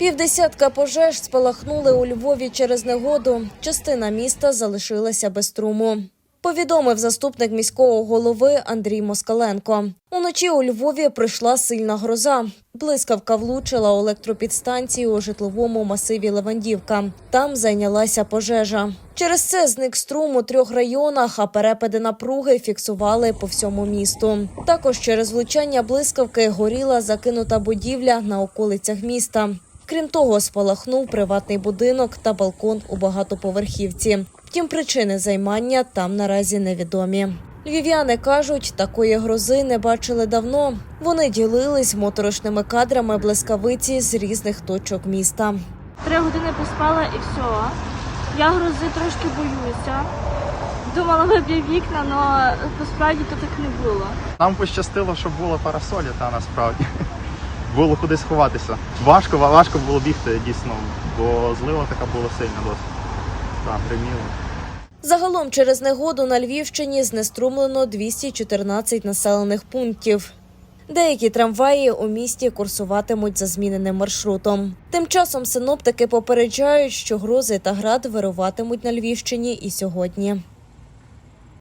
Півдесятка пожеж спалахнули у Львові через негоду. Частина міста залишилася без струму. Повідомив заступник міського голови Андрій Москаленко. Уночі у Львові прийшла сильна гроза. Блискавка влучила електропідстанцію у житловому масиві Левандівка. Там зайнялася пожежа. Через це зник струм у трьох районах, а перепади напруги фіксували по всьому місту. Також через влучання блискавки горіла закинута будівля на околицях міста. Крім того, спалахнув приватний будинок та балкон у багатоповерхівці. Втім, причини займання там наразі невідомі. Львів'яни кажуть, такої грози не бачили давно. Вони ділились моторошними кадрами блискавиці з різних точок міста. Три години поспала і все. Я грози трошки боюся. Думала, виб'є вікна, але насправді то так не було. Нам пощастило, що було парасолі, та насправді. Було куди сховатися. Важко, важко було бігти дійсно, бо злива така була сильна досить. Так, гриміло. Загалом через негоду на Львівщині знеструмлено 214 населених пунктів. Деякі трамваї у місті курсуватимуть за зміненим маршрутом. Тим часом синоптики попереджають, що грози та град вируватимуть на Львівщині і сьогодні.